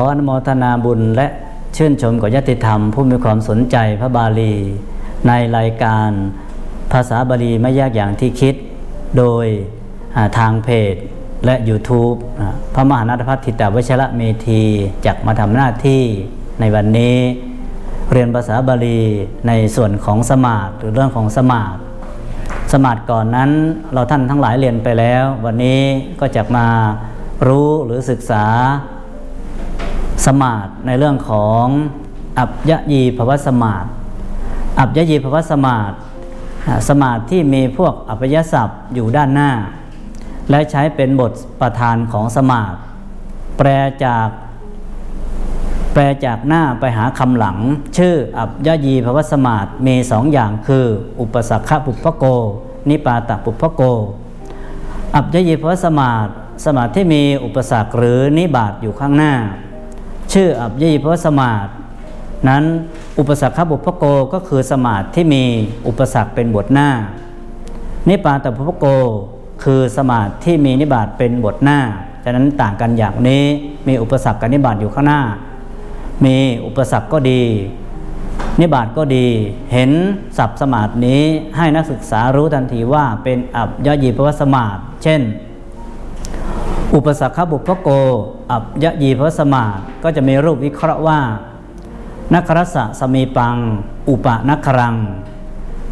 ออนุโมทนาบุญและชื่นชมกับญาติธรรม ผู้มีความสนใจพระบาลี ในรายการภาษาบาลีไม่ยากอย่างที่คิด โดยทางเพจและ YouTube พระมหานาถพัฒทิตาวชระเมธีจักมาทำหน้าที่ในวันนี้ เรียนภาษาบาลีในส่วนของสมาธิหรือเรื่องของสมาธิสมาธิก่อนนั้นเราท่านทั้งหลายเรียนไปแล้ว วันนี้ก็จะมารู้หรือศึกษา สมาธิในเรื่องของอัปยยีภวสมาธิอัปยยีภวสมาธิสมาธิที่มีพวกอัปยศัพท์อยู่ด้านหน้า และใช้เป็นบทประธานของสมาธิแปลจากแปลจากหน้าไปหาคำหลัง ชื่ออับยยีภวสมาตมีสองอย่างคือ อุปสักขปุพโก นิปาตปุพพโก อับยยีภวสมาตสมาธิที่มีอุปสรรคหรือนิบาตอยู่ข้างหน้า ชื่ออับยยีภวสมาตนั้นอุปสรรคปุพโกก็คือสมาธิที่มีอุปสรรคเป็นบทหน้า นิปาตปุพโกคือสมาธิที่มีนิบาตเป็นบทหน้าฉะนั้นต่างกันอย่างนี้มีอุปสรรคกับนิบาตอยู่ข้างหน้า มีอุปสรรคก็ดี นิบาตก็ดี เห็นศัพท์สมาธินี้ให้นักศึกษารู้ทันทีว่าเป็นอับยยีภวสมาธิเช่น อุปสรรคบุพโก อับยยีภวสมาก็จะมีรูปวิเคราะห์ว่านักรสะสมีปัง อุปนักครัง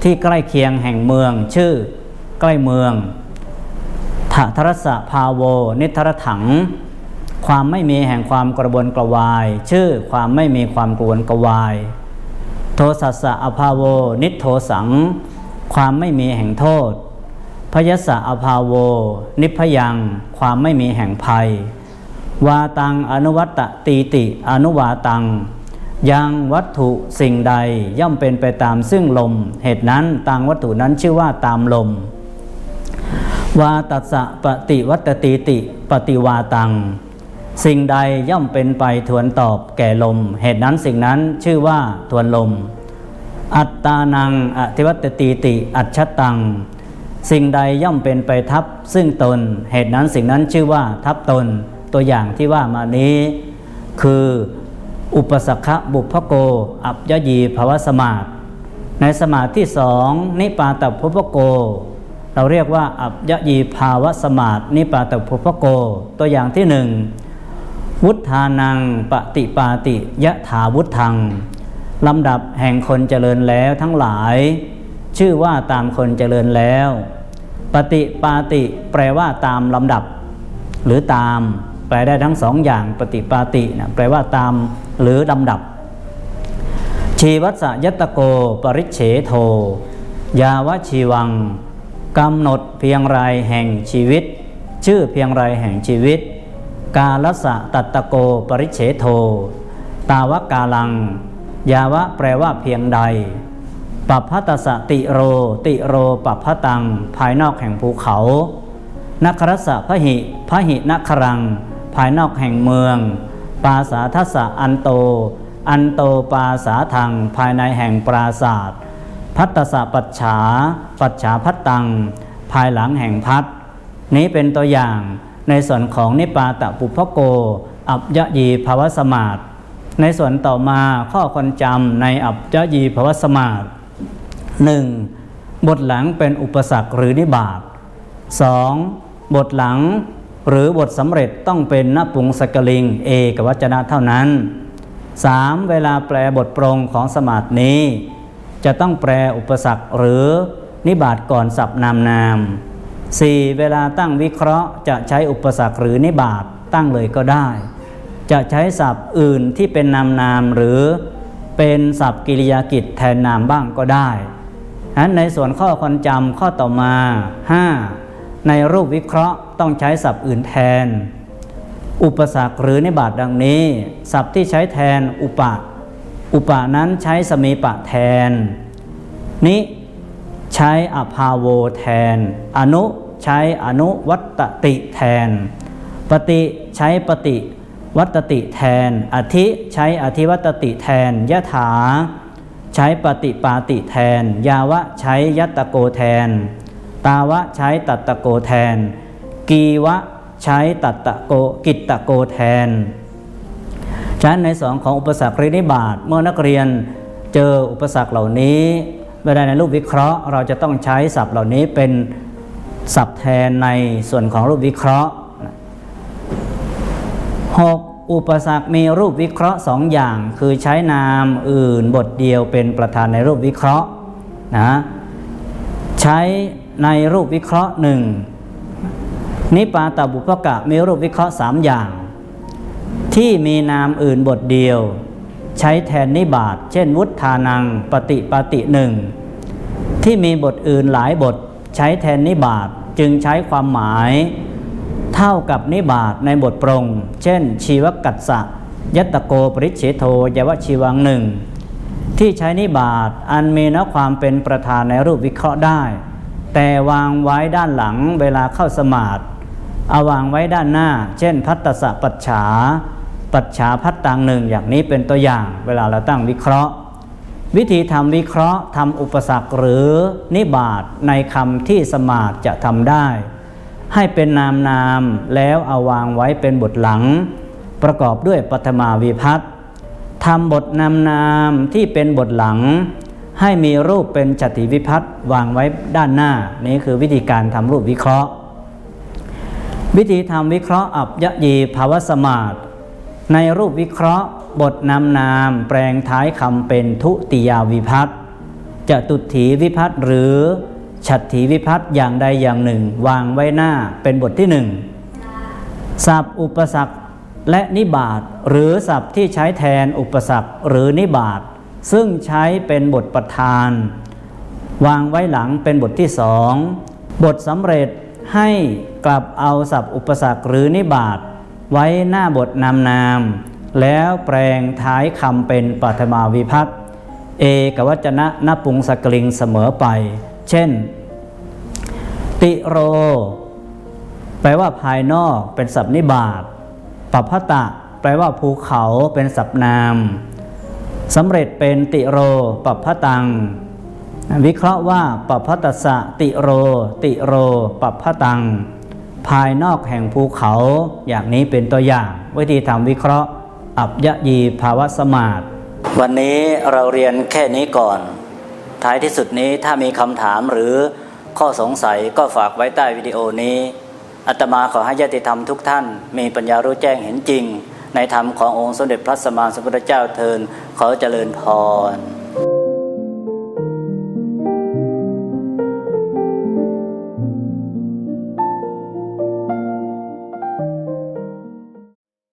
ที่ใกล้เคียงแห่งเมือง ชื่อ ใกล้เมืองทะทรสะพาโว นิทรถัง ความไม่มีแห่งความกระบวนกระวาย ชื่อความไม่มีความกระวนกระวาย โทสัสสะอภาโว นิโทสัง ความไม่มีแห่งโทษ พยสสะอภาโว นิพยัง ความไม่มีแห่งภัย วาตังอนุวัตตตีติอนุวาตัง ยังวัตถุสิ่งใดย่อมเป็นไปตามซึ่งลม เหตุนั้นตางวัตถุนั้นชื่อว่าตามลม วาตัสสะปฏิวัตตีติปฏิวาตัง สิ่งใดย่อมเป็นไปทวนตอบแก่ลม เหตุนั้นสิ่งนั้นชื่อว่าทวนลม อัตตานังอธิวัตตีติอัจฉตัง สิ่งใดย่อมเป็นไปทับซึ่งตน เหตุนั้นสิ่งนั้นชื่อว่าทับตน ตัวอย่างที่ว่ามานี้ คืออุปสักขบุพโก อัปยยีภวสมาธิในสมาธิที่สองนิปาตพุพโก เราเรียกว่าอัปยยีภาวสมาธินิปาตพุพโก ตัวอย่างที่หนึ่งวุฒานังปฏิปาติยะถาวุธังลำดับแห่งคนเจริญแล้วทั้งหลาย ชื่อว่าตามคนเจริญแล้ว ปฏิปาติแปลว่าตามลำดับ หรือตาม แปลได้ทั้งสองอย่างปฏิปาตินะแปลว่าตามหรือลำดับ ชีวัสยตโก ปริเฉโท ยาวชีวังกำหนดเพียงไรแห่งชีวิต ชื่อเพียงไรแห่งชีวิต กาลสะตัตตโก ปริเฉโท ตาวกาลัง ยาวะแปลว่าเพียงใด ปัพพตสติโร ติโรปัพพตัง ภายนอกแห่งภูเขานัครสะพหิพหินัครัง ภายนอกแห่งเมือง ปาสาทัสสะอันโต อันโตปาสาทัง ภายในแห่งปราศาสตร์พัตสะปัจฉา ปัจฉาพัตตัง ภายหลังแห่งพัดนี้เป็นตัวอย่างในส่วนของนิปาตปุพโก อับยยีภาวสมาตในส่วนต่อมาข้อคนจำในอับยยีภาวสมาต หนึ่งบทหลังเป็นอุปสรรคหรือนิบาต 2. บทหลังหรือบทสำเร็จต้องเป็นนปุงสกลิง เอกวัจนะเท่านั้น 3. เวลาแปลบทปรงของสมาธินี้ จะต้องแปลอุปสรรคหรือนิบาตก่อนสับนามนาม 4. เวลาตั้งวิเคราะห์จะใช้อุปสรรคหรือนิบาตตั้งเลยก็ได้ จะใช้ศัพท์อื่นที่เป็นนามนามหรือเป็นศัพท์กิริยากิจแทนนามบ้างก็ได้ อันในส่วนข้อคนจำข้อต่อมา 5. ในรูปวิเคราะห์ต้องใช้ศัพท์อื่นแทน อุปสรรคหรือในบาตดังนี้ ศัพท์ที่ใช้แทนอุปะ อุปะนั้นใช้สมีปะแทน นิใช้อภาโวแทน อนุใช้อนุวัตติแทน ปฏิใช้ปฏิวัตติแทน อธิใช้อธิวัตติแทนยะถา ใช้ปฏิปาติแทน ยาวะใช้ยัตโกแทน ตาวะใช้ตัตตโกแทน กีวะใช้ตัตตโกกิตตโกแทนฉะนั้นในสองของอุปสรรคหรือนิบาตเมื่อนักเรียนเจออุปสรรคเหล่านี้เวลาในรูปวิเคราะห์ เราจะต้องใช้ศัพท์เหล่านี้เป็นศัพท์แทนในส่วนของรูปวิเคราะห์ 6. อุปสรรคมีรูปวิเคราะห์สองอย่าง คือใช้นามอื่นบทเดียวเป็นประธานในรูปวิเคราะห์นะใช้ในรูปวิเคราะห์หนึ่งนิปาตบุพกะมีรูปวิเคราะห์สามอย่าง ที่มีนามอื่นบทเดียว ใช้แทนนิบาตเช่น วุฒานัง ปฏิปฏิหนึ่งที่มีบทอื่นหลายบท ใช้แทนนิบาตจึงใช้ความหมาย เท่ากับนิบาตในบทปรง เช่น ชีวกัสสะยัตโกปริเฉโทยวชีวังหนึ่งที่ใช้นิบาตอันมีน้อความเป็นประธานในรูปวิเคราะห์ได้ แต่วางไว้ด้านหลังเวลาเข้าสมาธิเอาวางไว้ด้านหน้า เช่น พัตตสะปัจฉา ปัจฉาพัตตังหนึ่งอย่างนี้เป็นตัวอย่าง เวลาเราตั้งวิเคราะห์ วิธีทำวิเคราะห์ทำอุปสรรคหรือนิบาตในคำที่สมาธิจะทำได้ ให้เป็นนามนามแล้วเอาวางไว้เป็นบทหลัง ประกอบด้วยปัทมาวิพัตน์ทำบทนามนามที่เป็นบทหลัง ให้มีรูปเป็นจติวิพัตน์วางไว้ด้านหน้า นี่คือวิธีการทำรูปวิเคราะห์ วิธีทำวิเคราะห์อับยะยีภาวสมาธิในรูปวิเคราะห์ บทนามนามแปลงท้ายคำเป็นทุติยาวิพัตน์จะตุถีวิพัตน์หรือ ฉัตถีวิพัตน์อย่างใดอย่างหนึ่ง วางไว้หน้าเป็นบทที่หนึ่งศัพท์อุปสรรคและนิบาตหรือศัพท์ที่ใช้แทนอุปสรรคหรือนิบาตซึ่งใช้เป็นบทประธาน วางไว้หลังเป็นบทที่สองบทสำเร็จให้กลับเอาศัพท์อุปสรรคหรือนิบาตไว้หน้าบทนามนาม แล้วแปลงท้ายคำเป็นปัทมาวิพัตน์เอกวัจนะนปุงสกลิงเสมอไป เช่น ติโร แปลว่าภายนอกเป็นศัพท์นิบาตปัพพตะ แปลว่าภูเขาเป็นศัพท์นามสำเร็จเป็นติโรปัพพตัง วิเคราะห์ว่าปัพพตสะติโร ติโรปัพพตัง ภายนอกแห่งภูเขา อย่างนี้เป็นตัวอย่าง วิธีทำวิเคราะห์อับยะยีภาวะสมาตวันนี้เราเรียนแค่นี้ก่อน ท้ายที่สุดนี้ถ้ามีคำถามหรือ ข้อสงสัยก็ฝากไว้ใต้วิดีโอนี้อาตมาขอให้ญาติธรรมทุกท่าน มีปัญญารู้แจ้งเห็นจริง ในธรรมขององค์สมเด็จพระสัมมาสัมพุทธเจ้าเทินขอเจริญพร